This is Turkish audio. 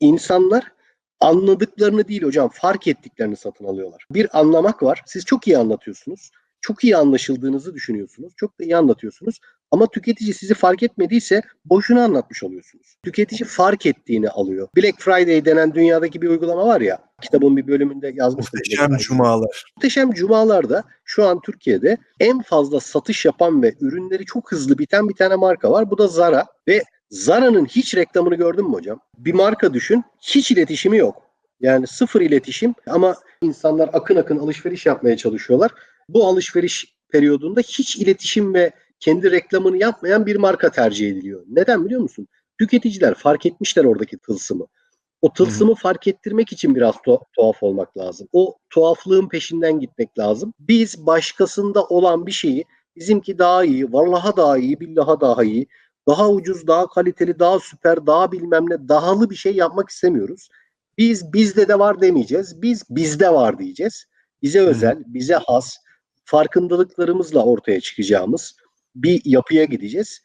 insanlar anladıklarını değil hocam fark ettiklerini satın alıyorlar. Bir anlamak var. Siz çok iyi anlatıyorsunuz. Çok iyi anlaşıldığınızı düşünüyorsunuz. Çok da iyi anlatıyorsunuz. Ama tüketici sizi fark etmediyse boşuna anlatmış oluyorsunuz. Tüketici fark ettiğini alıyor. Black Friday denen dünyadaki bir uygulama var ya. Kitabın bir bölümünde yazmıştım. Muhteşem cumalar. Muhteşem Cumalar'da şu an Türkiye'de en fazla satış yapan ve ürünleri çok hızlı biten bir tane marka var. Bu da Zara ve Zara'nın hiç reklamını gördün mü hocam? Bir marka düşün, hiç iletişimi yok. Yani sıfır iletişim ama insanlar akın akın alışveriş yapmaya çalışıyorlar. Bu alışveriş periyodunda hiç iletişim ve kendi reklamını yapmayan bir marka tercih ediliyor. Neden biliyor musun? Tüketiciler fark etmişler oradaki tılsımı. O tılsımı fark ettirmek için biraz tu- tuhaf olmak lazım. O tuhaflığın peşinden gitmek lazım. Biz başkasında olan bir şeyi bizimki daha iyi, vallaha daha iyi, billaha daha iyi, daha ucuz, daha kaliteli, daha süper, daha bilmem ne, dahalı bir şey yapmak istemiyoruz. Biz bizde de var demeyeceğiz. Biz bizde var diyeceğiz. Bize özel, bize has, farkındalıklarımızla ortaya çıkacağımız bir yapıya gideceğiz.